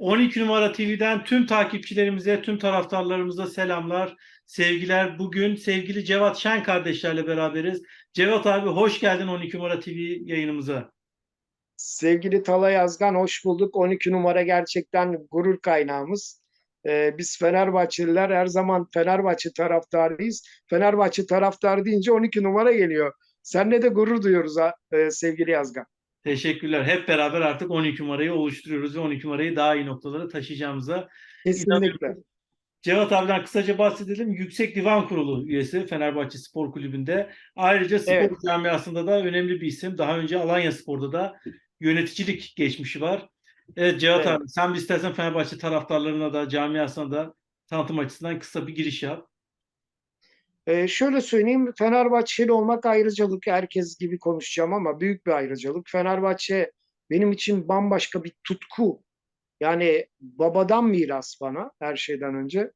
12 numara TV'den tüm takipçilerimize, tüm taraftarlarımıza selamlar, sevgiler. Bugün sevgili Cevat Şen kardeşlerle beraberiz. Cevat abi hoş geldin 12 numara TV yayınımıza. Sevgili Talay Yazgan hoş bulduk. 12 numara gerçekten gurur kaynağımız. Ee, biz Fenerbahçeliler her zaman Fenerbahçe taraftarıyız. Fenerbahçe taraftarı deyince 12 numara geliyor. Seninle de gurur duyuyoruz ha, e, sevgili Yazgan. Teşekkürler. Hep beraber artık 12 numarayı oluşturuyoruz ve 12 numarayı daha iyi noktalara taşıyacağımıza Kesinlikle. Cevat abiden kısaca bahsedelim. Yüksek Divan Kurulu üyesi Fenerbahçe Spor Kulübü'nde. Ayrıca spor Evet. camiasında da önemli bir isim. Daha önce Alanya Spor'da da yöneticilik geçmişi var. Evet Cevat Evet. abi sen bir istersen Fenerbahçe taraftarlarına da camiasına da tanıtım açısından kısa bir giriş yap. Ee, şöyle söyleyeyim, Fenerbahçeli olmak ayrıcalık. Herkes gibi konuşacağım ama büyük bir ayrıcalık. Fenerbahçe benim için bambaşka bir tutku. Yani babadan miras bana her şeyden önce.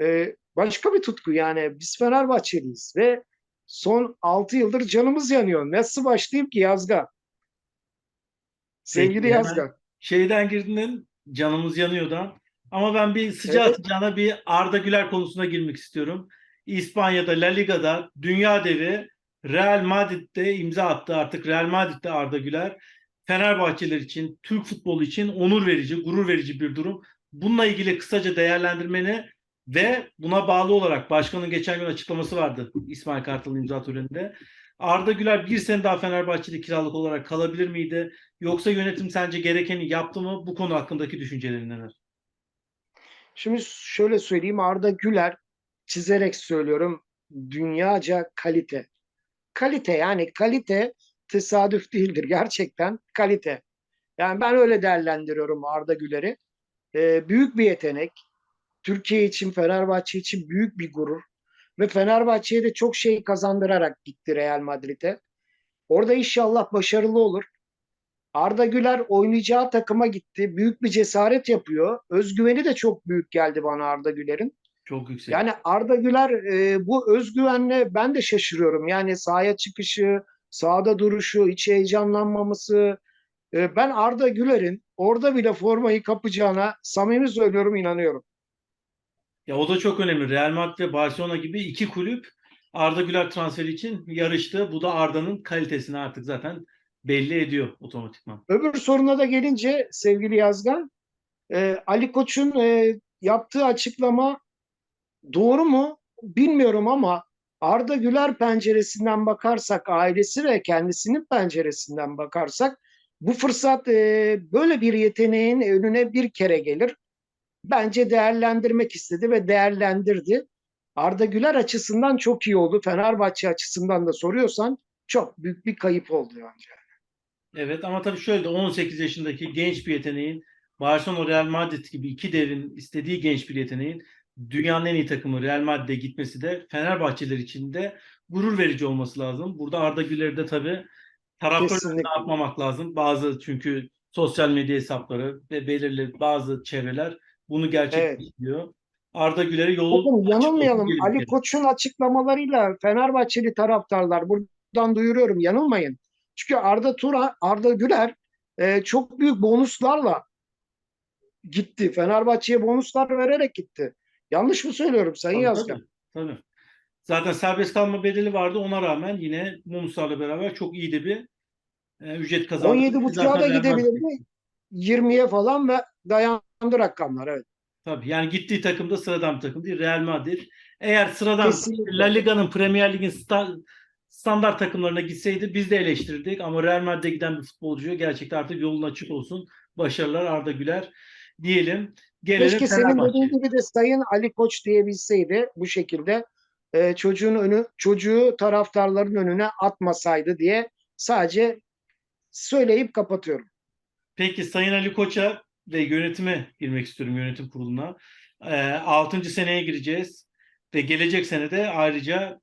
Ee, başka bir tutku yani biz Fenerbahçeliyiz ve son 6 yıldır canımız yanıyor. Nasıl başlayayım ki Yazga? Sevgili Peki, Yazga. Şeyden girdin canımız yanıyordan. Ama ben bir sıcağı Evet. sıcağına bir Arda Güler konusuna girmek istiyorum. İspanya'da La Liga'da dünya devi Real Madrid'de imza attı artık Real Madrid'de Arda Güler. Fenerbahçeler için, Türk futbolu için onur verici, gurur verici bir durum. Bununla ilgili kısaca değerlendirmeni ve buna bağlı olarak başkanın geçen gün açıklaması vardı İsmail Kartal'ın imza töreninde. Arda Güler bir sene daha Fenerbahçe'de kiralık olarak kalabilir miydi? Yoksa yönetim sence gerekeni yaptı mı? Bu konu hakkındaki düşüncelerin neler? Şimdi şöyle söyleyeyim Arda Güler çizerek söylüyorum dünyaca kalite. Kalite yani kalite tesadüf değildir gerçekten kalite. Yani ben öyle değerlendiriyorum Arda Güler'i. Ee, büyük bir yetenek. Türkiye için, Fenerbahçe için büyük bir gurur. Ve Fenerbahçe'ye de çok şey kazandırarak gitti Real Madrid'e. Orada inşallah başarılı olur. Arda Güler oynayacağı takıma gitti. Büyük bir cesaret yapıyor. Özgüveni de çok büyük geldi bana Arda Güler'in. Çok yüksek. Yani Arda Güler e, bu özgüvenle ben de şaşırıyorum. Yani sahaya çıkışı, sahada duruşu, hiç heyecanlanmaması. E, ben Arda Güler'in orada bile formayı kapacağına samimi söylüyorum inanıyorum. Ya o da çok önemli. Real Madrid ve Barcelona gibi iki kulüp Arda Güler transferi için yarıştı. Bu da Arda'nın kalitesini artık zaten belli ediyor otomatikman. Öbür soruna da gelince sevgili Yazgan, e, Ali Koç'un e, yaptığı açıklama doğru mu bilmiyorum ama Arda Güler penceresinden bakarsak, ailesi ve kendisinin penceresinden bakarsak bu fırsat e, böyle bir yeteneğin önüne bir kere gelir. Bence değerlendirmek istedi ve değerlendirdi. Arda Güler açısından çok iyi oldu. Fenerbahçe açısından da soruyorsan çok büyük bir kayıp oldu bence. Evet ama tabii şöyle de 18 yaşındaki genç bir yeteneğin Barcelona Real Madrid gibi iki devin istediği genç bir yeteneğin dünyanın en iyi takımı Real Madrid'e gitmesi de Fenerbahçeliler için de gurur verici olması lazım. Burada Arda Güler'i de tabii taraftarı Kesinlikle. ne yapmamak lazım. Bazı çünkü sosyal medya hesapları ve belirli bazı çevreler bunu gerçekleştiriyor. Arda Güler'e yolu yanılmayalım. Ali yani. Koç'un açıklamalarıyla Fenerbahçeli taraftarlar buradan duyuruyorum yanılmayın. Çünkü Arda Tura, Arda Güler e, çok büyük bonuslarla gitti. Fenerbahçe'ye bonuslar vererek gitti. Yanlış mı söylüyorum Sayın Tabii, Yazgan? tabii, tabii. Zaten serbest kalma bedeli vardı. Ona rağmen yine bonuslarla beraber çok iyi de bir e, ücret kazandı. 17.5'a Zaten da Madrid- gidebilirdi. 20'ye falan ve dayandı rakamlar. Evet. Tabii yani gittiği takım da sıradan bir takım değil. Real Madrid. Eğer sıradan Kesinlikle. La Liga'nın Premier Lig'in sta- standart takımlarına gitseydi biz de eleştirirdik. Ama Real Madrid'e giden bir futbolcuya gerçekten artık yolun açık olsun. Başarılar Arda Güler diyelim. Gelelim Keşke senin dediğin gibi de Sayın Ali Koç diyebilseydi bu şekilde e, çocuğun önü çocuğu taraftarların önüne atmasaydı diye sadece söyleyip kapatıyorum. Peki Sayın Ali Koç'a ve yönetime girmek istiyorum yönetim kuruluna. Ee, 6. seneye gireceğiz ve gelecek senede ayrıca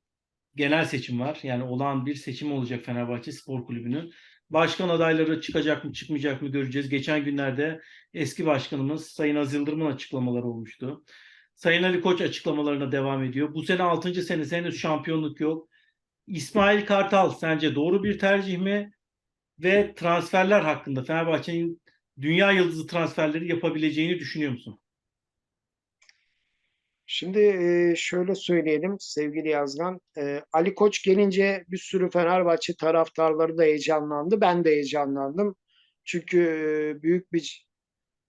genel seçim var. Yani olağan bir seçim olacak Fenerbahçe Spor Kulübü'nün. Başkan adayları çıkacak mı çıkmayacak mı göreceğiz. Geçen günlerde eski başkanımız Sayın Az Yıldırım'ın açıklamaları olmuştu. Sayın Ali Koç açıklamalarına devam ediyor. Bu sene 6. senesi henüz şampiyonluk yok. İsmail Kartal sence doğru bir tercih mi? Ve transferler hakkında Fenerbahçe'nin dünya yıldızı transferleri yapabileceğini düşünüyor musun? Şimdi şöyle söyleyelim sevgili Yazgan. Ali Koç gelince bir sürü Fenerbahçe taraftarları da heyecanlandı. Ben de heyecanlandım. Çünkü büyük bir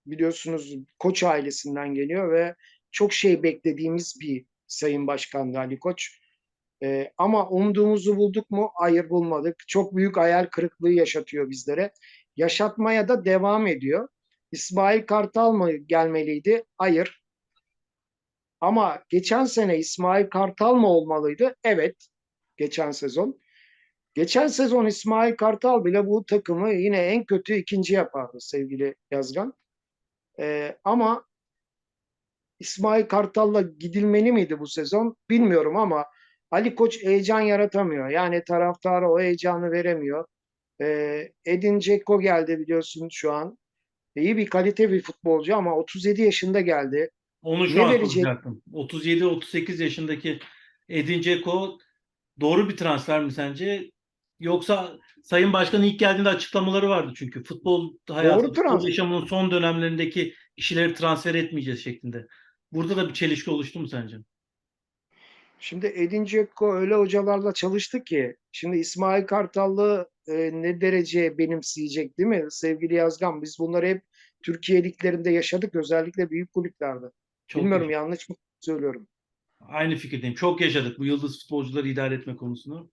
biliyorsunuz Koç ailesinden geliyor ve çok şey beklediğimiz bir Sayın Başkandı Ali Koç. Ama umduğumuzu bulduk mu? Hayır bulmadık. Çok büyük hayal kırıklığı yaşatıyor bizlere. Yaşatmaya da devam ediyor. İsmail Kartal mı gelmeliydi? Hayır. Ama geçen sene İsmail Kartal mı olmalıydı? Evet. Geçen sezon. Geçen sezon İsmail Kartal bile bu takımı yine en kötü ikinci yapardı sevgili Yazgan. Ee, ama İsmail Kartal'la gidilmeli miydi bu sezon? Bilmiyorum ama Ali Koç heyecan yaratamıyor. Yani taraftara o heyecanı veremiyor. Ee, Edin Dzeko geldi biliyorsun şu an. İyi bir kalite bir futbolcu ama 37 yaşında geldi. Onu şu Ne an verecek? soracaktım. 37-38 yaşındaki Edin Dzeko doğru bir transfer mi sence? Yoksa Sayın Başkan'ın ilk geldiğinde açıklamaları vardı çünkü futbol hayatı, Doğru futbol yaşamının son dönemlerindeki kişileri transfer etmeyeceğiz şeklinde. Burada da bir çelişki oluştu mu sence? Şimdi Edin Dzeko öyle hocalarla çalıştı ki şimdi İsmail Kartal'ı e, ne derece benimseyecek değil mi sevgili Yazgan? Biz bunları hep Türkiye liglerinde yaşadık özellikle büyük kulüplerde. Çok Bilmiyorum yaşadık. yanlış mı söylüyorum. Aynı fikirdeyim. Çok yaşadık bu yıldız futbolcuları idare etme konusunu.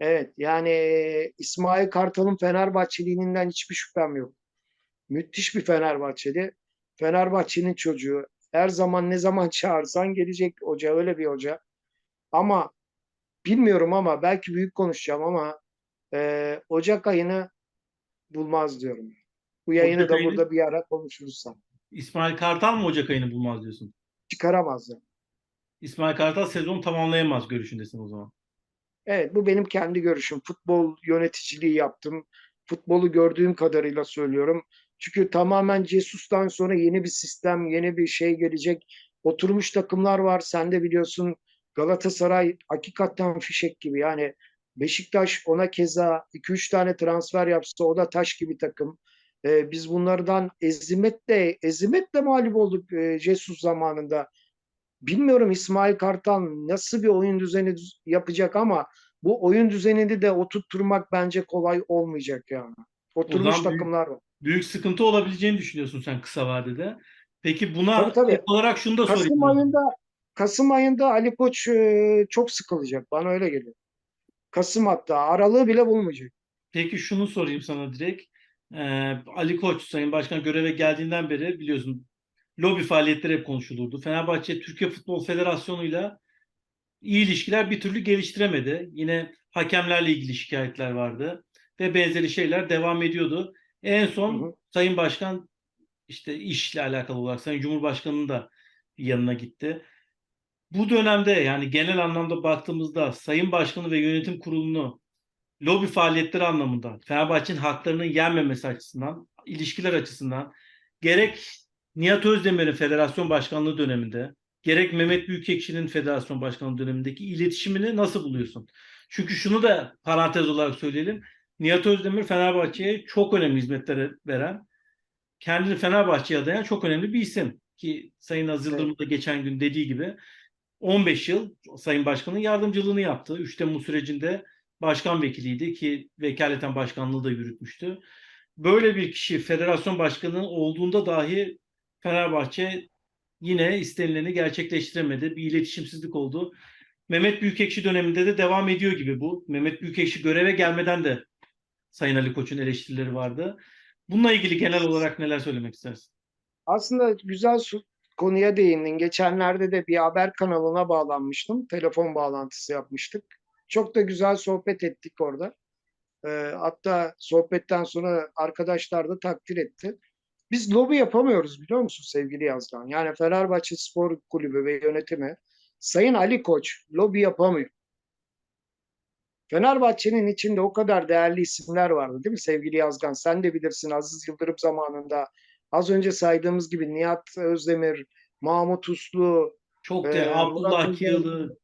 Evet yani İsmail Kartal'ın Fenerbahçeliğinden hiçbir şüphem yok. Müthiş bir Fenerbahçeli. Fenerbahçe'nin çocuğu. Her zaman ne zaman çağırsan gelecek hoca öyle bir hoca. Ama bilmiyorum ama belki büyük konuşacağım ama e, Ocak ayını bulmaz diyorum. Bu yayını Ocak da ayını- burada bir ara konuşuruz sen. İsmail Kartal mı Ocak ayını bulmaz diyorsun? Çıkaramaz yani. İsmail Kartal sezon tamamlayamaz görüşündesin o zaman. Evet bu benim kendi görüşüm. Futbol yöneticiliği yaptım. Futbolu gördüğüm kadarıyla söylüyorum. Çünkü tamamen Cesus'tan sonra yeni bir sistem, yeni bir şey gelecek. Oturmuş takımlar var. Sen de biliyorsun Galatasaray hakikaten fişek gibi. Yani Beşiktaş ona keza 2-3 tane transfer yapsa o da taş gibi takım. Ee, biz bunlardan ezimetle ezimetle mağlup olduk e, Jesus zamanında. Bilmiyorum İsmail Kartal nasıl bir oyun düzeni düz- yapacak ama bu oyun düzenini de oturtturmak bence kolay olmayacak yani. Oturmuş büyük- takımlar var. Büyük sıkıntı olabileceğini düşünüyorsun sen kısa vadede. Peki buna Tabii, tabii. olarak şunu da sorayım. Kasım ayında Kasım ayında Ali Koç e, çok sıkılacak. Bana öyle geliyor. Kasım hatta aralığı bile bulmayacak. Peki şunu sorayım sana direkt. Ee, Ali Koç Sayın Başkan göreve geldiğinden beri biliyorsun lobi faaliyetleri hep konuşulurdu. Fenerbahçe Türkiye Futbol Federasyonu'yla iyi ilişkiler bir türlü geliştiremedi. Yine hakemlerle ilgili şikayetler vardı ve benzeri şeyler devam ediyordu. En son Hı hı. Sayın Başkan işte işle alakalı olarak Sayın Cumhurbaşkanı'nın da yanına gitti. Bu dönemde yani genel anlamda baktığımızda Sayın Başkanı ve yönetim kurulunu lobi faaliyetleri anlamında Fenerbahçe'nin haklarının yenmemesi açısından, ilişkiler açısından gerek Nihat Özdemir'in federasyon başkanlığı döneminde gerek Mehmet Büyükekşi'nin federasyon başkanlığı dönemindeki iletişimini nasıl buluyorsun? Çünkü şunu da parantez olarak söyleyelim. Nihat Özdemir Fenerbahçe'ye çok önemli hizmetler veren, kendini Fenerbahçe'ye adayan çok önemli bir isim. Ki Sayın Aziz Yıldırım'ın da geçen gün dediği gibi 15 yıl Sayın Başkan'ın yardımcılığını yaptı. 3 Temmuz sürecinde başkan vekiliydi ki vekaleten başkanlığı da yürütmüştü. Böyle bir kişi federasyon başkanı olduğunda dahi Fenerbahçe yine istenileni gerçekleştiremedi. Bir iletişimsizlik oldu. Mehmet Büyükekşi döneminde de devam ediyor gibi bu. Mehmet Büyükekşi göreve gelmeden de Sayın Ali Koç'un eleştirileri vardı. Bununla ilgili genel olarak neler söylemek istersin? Aslında güzel konuya değindin. Geçenlerde de bir haber kanalına bağlanmıştım. Telefon bağlantısı yapmıştık. Çok da güzel sohbet ettik orada. Ee, hatta sohbetten sonra arkadaşlar da takdir etti. Biz lobi yapamıyoruz biliyor musun sevgili Yazgan? Yani Fenerbahçe Spor Kulübü ve yönetimi Sayın Ali Koç lobi yapamıyor. Fenerbahçe'nin içinde o kadar değerli isimler vardı değil mi sevgili Yazgan? Sen de bilirsin Aziz Yıldırım zamanında az önce saydığımız gibi Nihat Özdemir, Mahmut Uslu, Çok Ee, değerli. Abdullah Kiyılı,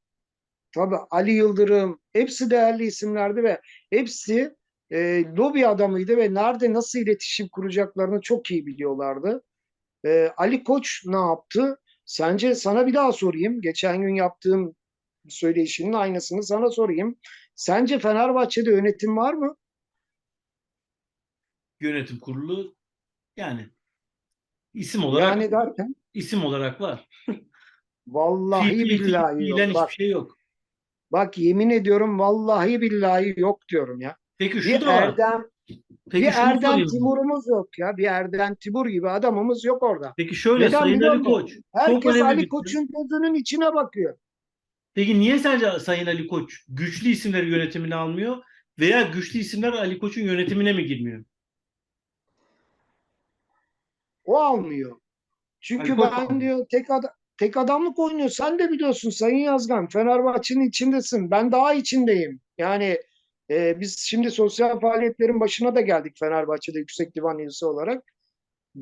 tabii Ali Yıldırım hepsi değerli isimlerdi ve hepsi e, lobi adamıydı ve nerede nasıl iletişim kuracaklarını çok iyi biliyorlardı. E, Ali Koç ne yaptı? Sence sana bir daha sorayım. Geçen gün yaptığım söyleyişinin aynısını sana sorayım. Sence Fenerbahçe'de yönetim var mı? Yönetim kurulu yani isim olarak Yani derken isim olarak var. vallahi billahi yok. hiçbir Bak, şey yok. Bak yemin ediyorum vallahi billahi yok diyorum ya. Peki şu Bir da var. Erdem, Peki bir Erdem. Timur'umuz yok ya. Bir Erdem Timur gibi adamımız yok orada. Peki şöyle Neden Sayın Ali? Koç. Herkes Ali bir- Koç'un gözünün içine bakıyor. Peki niye sence Sayın Ali Koç güçlü isimleri yönetimine almıyor veya güçlü isimler Ali Koç'un yönetimine mi girmiyor? O almıyor. Çünkü Ali Koç ben almıyor. diyor tek adam tek adamlık oynuyor. Sen de biliyorsun Sayın Yazgan. Fenerbahçe'nin içindesin. Ben daha içindeyim. Yani e, biz şimdi sosyal faaliyetlerin başına da geldik Fenerbahçe'de yüksek divan üyesi olarak.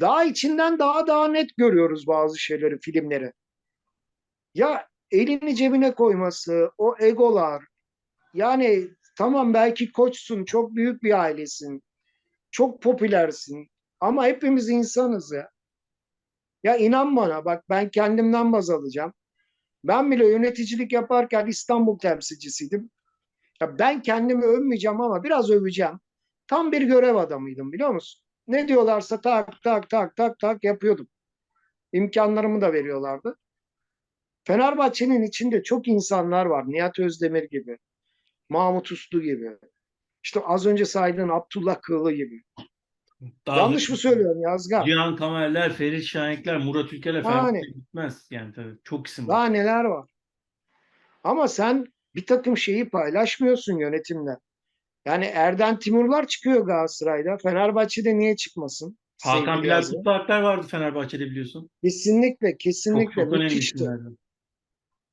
Daha içinden daha daha net görüyoruz bazı şeyleri, filmleri. Ya elini cebine koyması, o egolar. Yani tamam belki koçsun, çok büyük bir ailesin. Çok popülersin. Ama hepimiz insanız ya. Ya inan bana bak ben kendimden baz alacağım. Ben bile yöneticilik yaparken İstanbul temsilcisiydim. Ya ben kendimi övmeyeceğim ama biraz öveceğim. Tam bir görev adamıydım biliyor musun? Ne diyorlarsa tak tak tak tak tak yapıyordum. İmkanlarımı da veriyorlardı. Fenerbahçe'nin içinde çok insanlar var. Nihat Özdemir gibi. Mahmut Uslu gibi. İşte az önce saydığın Abdullah Kığlı gibi. Daha Yanlış mı söylüyorum Yazgan? Cihan Kamerler, Ferit Şahinkler, Murat Ülkeler Yani. Fenerbahçe gitmez. Yani tabii çok isim var. Daha neler var. Ama sen bir takım şeyi paylaşmıyorsun yönetimle. Yani Erden Timurlar çıkıyor Galatasaray'da. Fenerbahçe'de niye çıkmasın? Hakan Bilal. Kutlualpler vardı Fenerbahçe'de biliyorsun. Kesinlikle, Çok, kesinlikle çok müthişti. isimlerdi.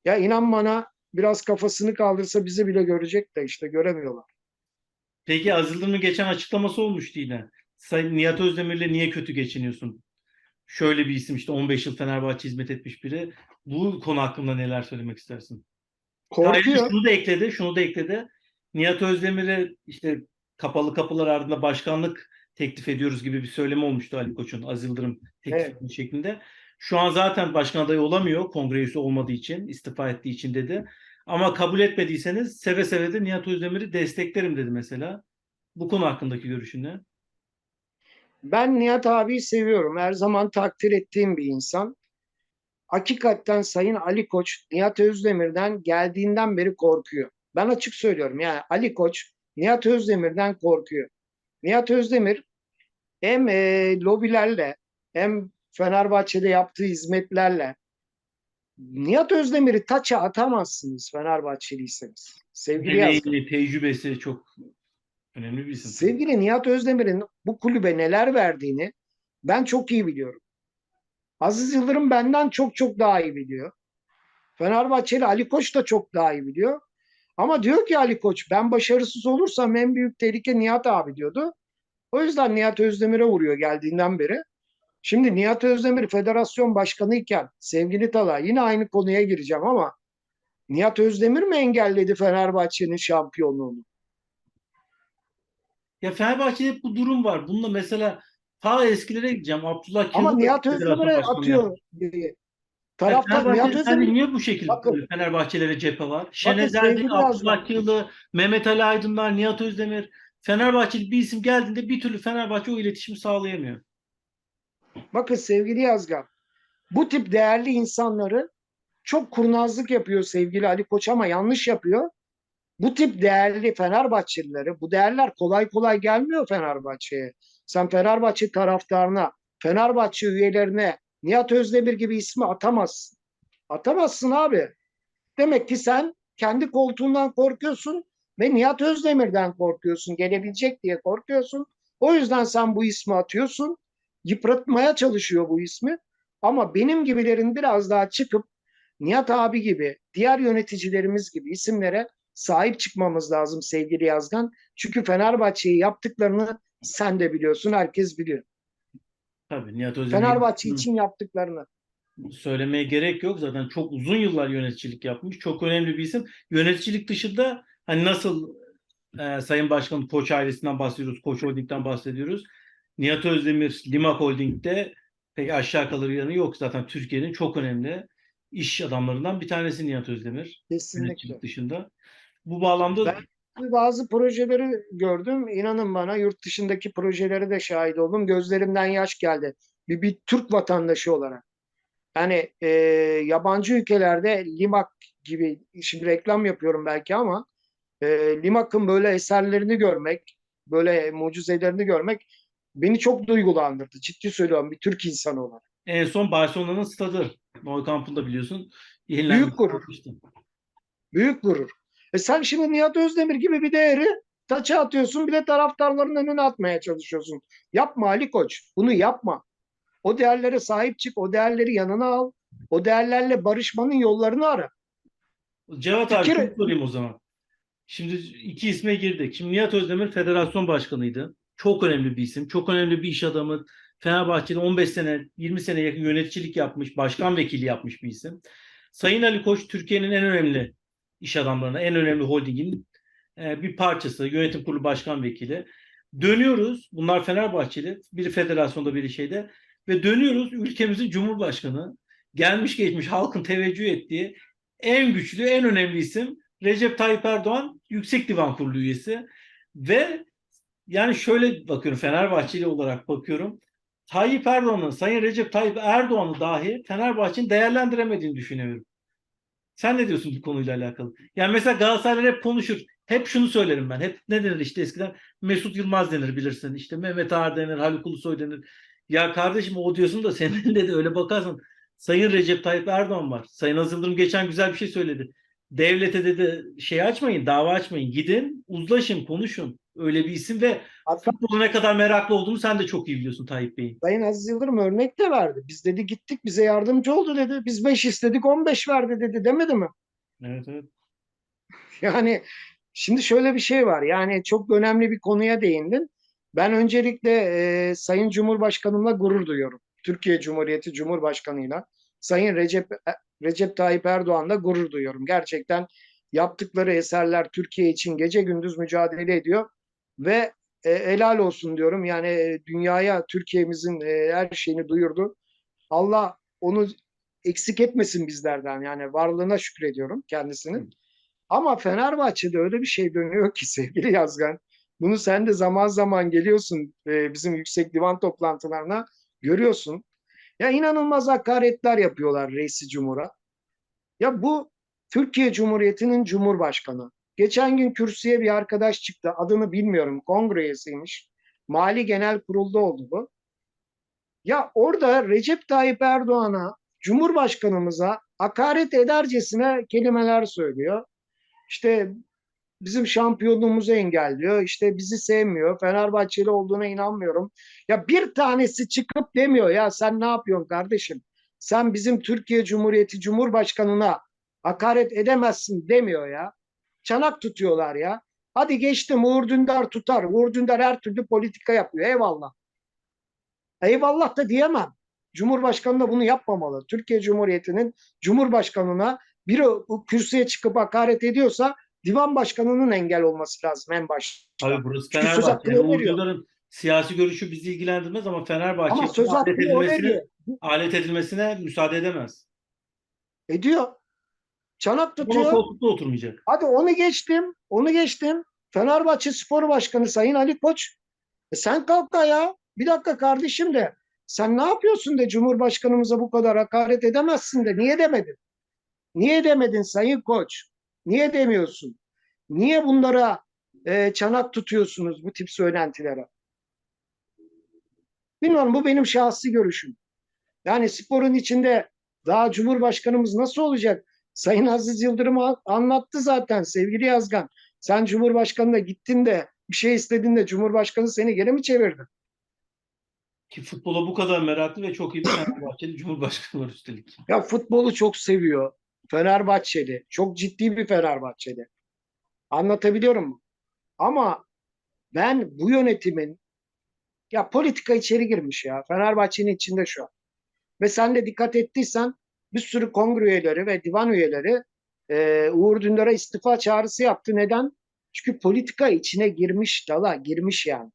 Ya inan bana biraz kafasını kaldırsa bizi bile görecek de işte göremiyorlar. Peki Aziz Yıldırım'ın geçen açıklaması olmuştu yine. Sayın Nihat Özdemir'le niye kötü geçiniyorsun? Şöyle bir isim işte 15 yıl Fenerbahçe hizmet etmiş biri. Bu konu hakkında neler söylemek istersin? Korkuyor. şunu da ekledi, şunu da ekledi. Nihat Özdemir'e işte kapalı kapılar ardında başkanlık teklif ediyoruz gibi bir söylemi olmuştu Ali Koç'un Aziz Yıldırım teklif Evet. şeklinde. Şu an zaten başkan adayı olamıyor kongre üyesi olmadığı için, istifa ettiği için dedi. Ama kabul etmediyseniz seve seve de Nihat Özdemir'i desteklerim dedi mesela. Bu konu hakkındaki görüşün ne? Ben Nihat abiyi seviyorum. Her zaman takdir ettiğim bir insan. Hakikaten Sayın Ali Koç Nihat Özdemir'den geldiğinden beri korkuyor. Ben açık söylüyorum yani Ali Koç Nihat Özdemir'den korkuyor. Nihat Özdemir hem e, lobilerle hem Fenerbahçe'de yaptığı hizmetlerle Nihat Özdemir'i taça atamazsınız Fenerbahçeliyseniz. Sevgili. Deneyimi, tecrübesi çok önemli bir isim. Sevgili Nihat Özdemir'in bu kulübe neler verdiğini ben çok iyi biliyorum. Aziz Yıldırım benden çok çok daha iyi biliyor. Fenerbahçeli Ali Koç da çok daha iyi biliyor. Ama diyor ki Ali Koç ben başarısız olursam en büyük tehlike Nihat abi diyordu. O yüzden Nihat Özdemir'e vuruyor geldiğinden beri. Şimdi Nihat Özdemir federasyon başkanı iken sevgili Tala yine aynı konuya gireceğim ama Nihat Özdemir mi engelledi Fenerbahçe'nin şampiyonluğunu? Ya Fenerbahçe'de hep bu durum var. Bununla mesela ta eskilere gideceğim. Abdullah Ama Kemal Nihat Özdemir'e atıyor. yaptı. diye. Ya Taraftar Nihat Özdemir niye bu şekilde Bakın. Fenerbahçelere cephe var? Erdik, sevgili Abdullah. Kığlı, Mehmet Ali Aydınlar, Nihat Özdemir. Fenerbahçeli bir isim geldiğinde bir türlü Fenerbahçe o iletişimi sağlayamıyor. Bakın sevgili Yazgan, bu tip değerli insanları çok kurnazlık yapıyor sevgili Ali Koç ama yanlış yapıyor. Bu tip değerli Fenerbahçelileri, bu değerler kolay kolay gelmiyor Fenerbahçe'ye. Sen Fenerbahçe taraftarına, Fenerbahçe üyelerine Nihat Özdemir gibi ismi atamazsın. Atamazsın abi. Demek ki sen kendi koltuğundan korkuyorsun ve Nihat Özdemir'den korkuyorsun. Gelebilecek diye korkuyorsun. O yüzden sen bu ismi atıyorsun. Yıpratmaya çalışıyor bu ismi. Ama benim gibilerin biraz daha çıkıp Nihat abi gibi, diğer yöneticilerimiz gibi isimlere sahip çıkmamız lazım sevgili Yazgan. Çünkü Fenerbahçe'yi yaptıklarını sen de biliyorsun, herkes biliyor. Tabii Nihat Özdemir Fenerbahçe için yaptıklarını. söylemeye gerek yok. Zaten çok uzun yıllar yöneticilik yapmış. Çok önemli bir isim. Yöneticilik dışında hani nasıl e, Sayın Başkanım Koç ailesinden bahsediyoruz. Koç Holding'den bahsediyoruz. Nihat Özdemir Limak Holding'de pek aşağı kalır yanı yok. Zaten Türkiye'nin çok önemli iş adamlarından bir tanesi Nihat Özdemir. Kesinlikle. Dışında. Bu bağlamda Ben- Bazı projeleri gördüm. İnanın bana yurt dışındaki projelere de şahit oldum. Gözlerimden yaş geldi. Bir, bir Türk vatandaşı olarak. Yani e, yabancı ülkelerde Limak gibi, şimdi reklam yapıyorum belki ama e, Limak'ın böyle eserlerini görmek, böyle mucizelerini görmek beni çok duygulandırdı. Ciddi söylüyorum bir Türk insanı olarak. En son Barcelona'nın stadı. Nou Camp'ında biliyorsun. Büyük gurur. Büyük gurur. E sen şimdi Nihat Özdemir gibi bir değeri taça atıyorsun bir de taraftarların önüne atmaya çalışıyorsun. Yapma Ali Koç. Bunu yapma. O değerlere sahip çık. O değerleri yanına al. O değerlerle barışmanın yollarını ara. Cevat abi Fikir- sorayım o zaman. Şimdi iki isme girdik. Şimdi Nihat Özdemir federasyon başkanıydı. Çok önemli bir isim. Çok önemli bir iş adamı. Fenerbahçe'de 15 sene, 20 sene yakın yöneticilik yapmış, başkan vekili yapmış bir isim. Sayın Ali Koç Türkiye'nin en önemli iş adamlarına, en önemli holdingin e, bir parçası, yönetim kurulu başkan vekili. Dönüyoruz, bunlar Fenerbahçeli, biri federasyonda biri şeyde ve dönüyoruz ülkemizin cumhurbaşkanı, gelmiş geçmiş halkın teveccüh ettiği en güçlü, en önemli isim Recep Tayyip Erdoğan Yüksek Divan Kurulu üyesi ve yani şöyle bakıyorum Fenerbahçeli olarak bakıyorum. Tayyip Erdoğan'ın, Sayın Recep Tayyip Erdoğan'ı dahi Fenerbahçe'nin değerlendiremediğini düşünüyorum. Sen ne diyorsun bu konuyla alakalı? Yani mesela Galatasaraylar hep konuşur. Hep şunu söylerim ben. Hep ne denir işte eskiden? Mesut Yılmaz denir bilirsin. İşte Mehmet Ağar denir, Haluk Ulusoy denir. Ya kardeşim o diyorsun da senin de öyle bakarsan Sayın Recep Tayyip Erdoğan var. Sayın Aziz Yıldırım geçen güzel bir şey söyledi. Devlete dedi şey açmayın, dava açmayın. Gidin, uzlaşın, konuşun. Öyle bir isim ve Hatta futbola ne kadar meraklı olduğunu sen de çok iyi biliyorsun Tayyip Bey'in. Sayın Aziz Yıldırım örnek de verdi. Biz dedi gittik bize yardımcı oldu dedi. Biz 5 istedik 15 verdi dedi demedi mi? Evet evet. Yani şimdi şöyle bir şey var. Yani çok önemli bir konuya değindin. Ben öncelikle e, Sayın Cumhurbaşkanımla gurur duyuyorum. Türkiye Cumhuriyeti Cumhurbaşkanıyla Sayın Recep Recep Tayyip Erdoğan'la gurur duyuyorum. Gerçekten yaptıkları eserler Türkiye için gece gündüz mücadele ediyor ve e, helal olsun diyorum. Yani e, dünyaya Türkiye'mizin e, her şeyini duyurdu. Allah onu eksik etmesin bizlerden. Yani varlığına şükrediyorum kendisinin. Ama Fenerbahçe'de öyle bir şey dönüyor ki sevgili Yazgan. Bunu sen de zaman zaman geliyorsun e, bizim yüksek divan toplantılarına görüyorsun. Ya inanılmaz hakaretler yapıyorlar reisi cumhura. Ya bu Türkiye Cumhuriyeti'nin cumhurbaşkanı. Geçen gün kürsüye bir arkadaş çıktı. Adını bilmiyorum. Kongre üyesiymiş. Mali Genel Kurul'da oldu bu. Ya orada Recep Tayyip Erdoğan'a, Cumhurbaşkanımıza hakaret edercesine kelimeler söylüyor. İşte bizim şampiyonluğumuzu engelliyor. İşte bizi sevmiyor. Fenerbahçeli olduğuna inanmıyorum. Ya bir tanesi çıkıp demiyor ya sen ne yapıyorsun kardeşim? Sen bizim Türkiye Cumhuriyeti Cumhurbaşkanına hakaret edemezsin demiyor ya. Çanak tutuyorlar ya. Hadi geçtim Uğur Dündar tutar. Uğur Dündar her türlü politika yapıyor. Eyvallah. Eyvallah da diyemem. Cumhurbaşkanı da bunu yapmamalı. Türkiye Cumhuriyeti'nin Cumhurbaşkanına biri o kürsüye çıkıp hakaret ediyorsa divan başkanının engel olması lazım en başta. Abi burası Fenerbahçe. Yani. Uğurcuların siyasi görüşü bizi ilgilendirmez ama Fenerbahçe Ama söz alet edilmesine, alet edilmesine müsaade edemez. Ediyor. Çanak tutuyor. koltukta oturmayacak. Hadi onu geçtim. Onu geçtim. Fenerbahçe Spor Başkanı Sayın Ali Koç. E sen kalk da ya. Bir dakika kardeşim de. Sen ne yapıyorsun de Cumhurbaşkanımıza bu kadar hakaret edemezsin de. Niye demedin? Niye demedin Sayın Koç? Niye demiyorsun? Niye bunlara e, çanak tutuyorsunuz bu tip söylentilere? Bilmiyorum bu benim şahsi görüşüm. Yani sporun içinde daha Cumhurbaşkanımız nasıl olacak? Sayın Aziz Yıldırım anlattı zaten sevgili Yazgan. Sen Cumhurbaşkanı'na gittin de bir şey istedin de Cumhurbaşkanı seni geri mi çevirdi? Ki futbola bu kadar meraklı ve çok iyi bir Fenerbahçeli Cumhurbaşkanı var üstelik. Ya futbolu çok seviyor. Fenerbahçeli. Çok ciddi bir Fenerbahçeli. Anlatabiliyorum mu? Ama ben bu yönetimin ya politika içeri girmiş ya. Fenerbahçe'nin içinde şu an. Ve sen de dikkat ettiysen bir sürü kongre üyeleri ve divan üyeleri e, Uğur Dündar'a istifa çağrısı yaptı. Neden? Çünkü politika içine girmiş dala, girmiş yani.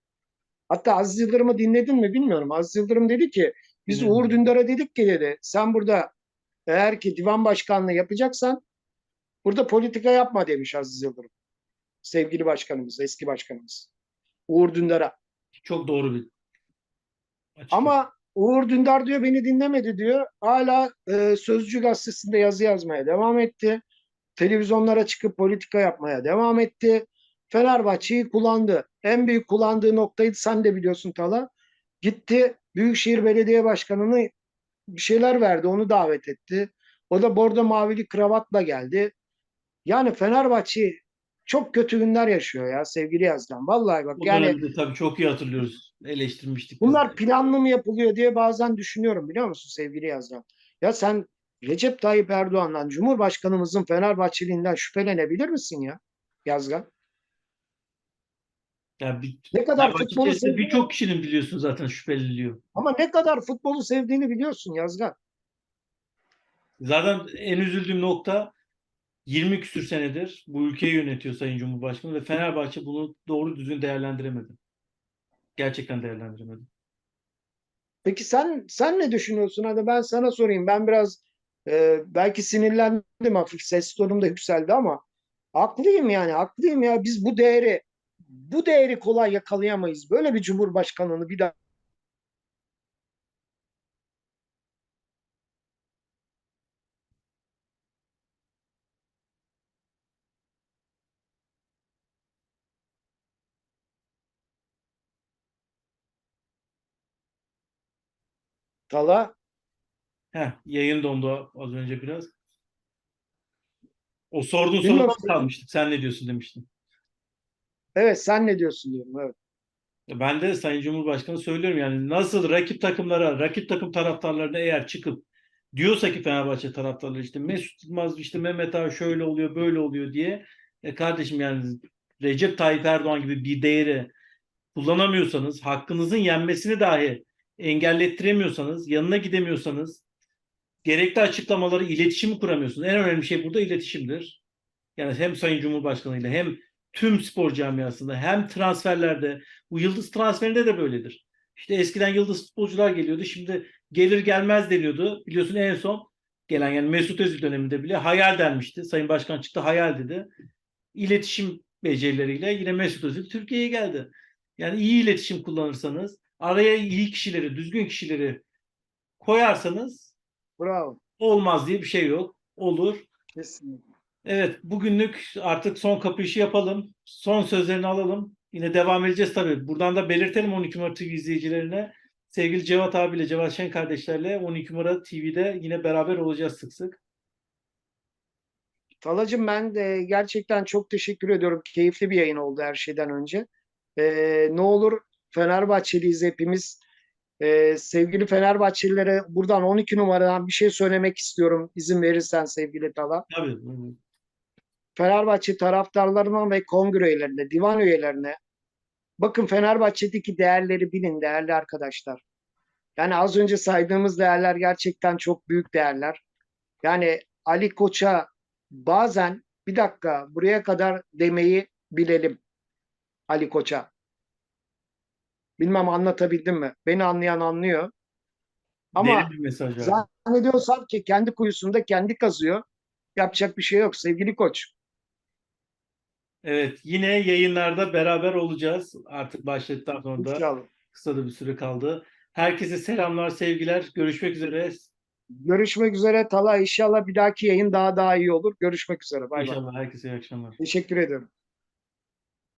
Hatta Aziz Yıldırım'ı dinledin mi bilmiyorum. Aziz Yıldırım dedi ki biz Dinledim. Uğur Dündar'a dedik ki dedi sen burada eğer ki divan başkanlığı yapacaksan burada politika yapma demiş Aziz Yıldırım. Sevgili başkanımız, eski başkanımız. Uğur Dündar'a. Çok doğru bir açıklama. Ama Uğur Dündar diyor beni dinlemedi diyor. Hala e, Sözcü gazetesinde yazı yazmaya devam etti. Televizyonlara çıkıp politika yapmaya devam etti. Fenerbahçe'yi kullandı. En büyük kullandığı noktayı sen de biliyorsun Tala. Gitti Büyükşehir Belediye Başkanı'nı bir şeyler verdi. Onu davet etti. O da bordo mavili kravatla geldi. Yani Fenerbahçe çok kötü günler yaşıyor ya sevgili Yazgan. Vallahi bak Bu yani dönemde tabii çok iyi hatırlıyoruz. Eleştirmiştik. biz Bunlar de. planlı mı yapılıyor diye bazen düşünüyorum biliyor musun sevgili Yazgan? Ya sen Recep Tayyip Erdoğan'dan Cumhurbaşkanımızın Fenerbahçeliğinden şüphelenebilir misin ya Yazgan? Yani bir, Ne kadar futbolu sevdiğini, birçok kişinin biliyorsun zaten şüpheleniyor. ama ne kadar futbolu sevdiğini biliyorsun Yazgan. Zaten en üzüldüğüm nokta 20 küsür senedir bu ülkeyi yönetiyor Sayın Cumhurbaşkanı ve Fenerbahçe bunu doğru düzgün değerlendiremedi. Gerçekten değerlendiremedi. Peki sen sen ne düşünüyorsun? Hadi ben sana sorayım. Ben biraz e, belki sinirlendim hafif ses tonum da yükseldi ama haklıyım yani haklıyım ya biz bu değeri bu değeri kolay yakalayamayız. Böyle bir cumhurbaşkanını bir daha Tala Heh, yayın dondu az önce biraz. O sorduğun sorudan kalmıştık. Sen ne diyorsun demiştin. evet sen ne diyorsun diyorum. Evet. Ben de Sayın Cumhurbaşkanı söylüyorum yani nasıl rakip takımlara, rakip takım taraftarlarına eğer çıkıp diyorsa ki Fenerbahçe taraftarları işte Mesut Yılmaz işte Mehmet Ağa şöyle oluyor böyle oluyor diye e kardeşim yani Recep Tayyip Erdoğan gibi bir değeri kullanamıyorsanız hakkınızın yenmesini dahi engellettiremiyorsanız yanına gidemiyorsanız gerekli açıklamaları iletişimi kuramıyorsunuz. En önemli şey burada iletişimdir. Yani hem Sayın Cumhurbaşkanı ile hem tüm spor camiasında hem transferlerde bu yıldız transferinde de böyledir. İşte eskiden yıldız futbolcular geliyordu. Şimdi gelir gelmez deniyordu. Biliyorsun en son gelen yani Mesut Özil döneminde bile hayal denmişti. Sayın Başkan çıktı hayal dedi. İletişim becerileriyle yine Mesut Özil Türkiye'ye geldi. Yani iyi iletişim kullanırsanız, araya iyi kişileri, düzgün kişileri koyarsanız Bravo. olmaz diye bir şey yok. Olur. Kesinlikle. Evet, bugünlük artık son kapıyışı yapalım. Son sözlerini alalım. Yine devam edeceğiz tabii. Buradan da belirtelim 12 Mart TV izleyicilerine. Sevgili Cevat abiyle, Cevat Şen kardeşlerle 12 Mart TV'de yine beraber olacağız sık sık. Talacığım ben de gerçekten çok teşekkür ediyorum. Keyifli bir yayın oldu her şeyden önce. Ee, ne olur Fenerbahçeliyiz hepimiz. Ee, sevgili Fenerbahçelilere buradan 12 numaradan bir şey söylemek istiyorum izin verirsen sevgili Tala. Tabii. Fenerbahçe taraftarlarına ve kongre üyelerine, divan üyelerine bakın Fenerbahçe'deki değerleri bilin değerli arkadaşlar. Yani az önce saydığımız değerler gerçekten çok büyük değerler. Yani Ali Koç'a bazen bir dakika buraya kadar demeyi bilelim Ali Koç'a. Bilmem anlatabildim mi? Beni anlayan anlıyor. Ama Derin bir mesaj var. zannediyorsam ki kendi kuyusunda kendi kazıyor. Yapacak bir şey yok sevgili koç. Evet, yine yayınlarda beraber olacağız. Artık başladıktan sonra da İnşallah. kısa da bir süre kaldı. Herkese selamlar, sevgiler. Görüşmek üzere. Görüşmek üzere Tala. İnşallah bir dahaki yayın daha daha iyi olur. Görüşmek üzere. Bay bay. İnşallah herkese iyi akşamlar. Teşekkür ediyorum.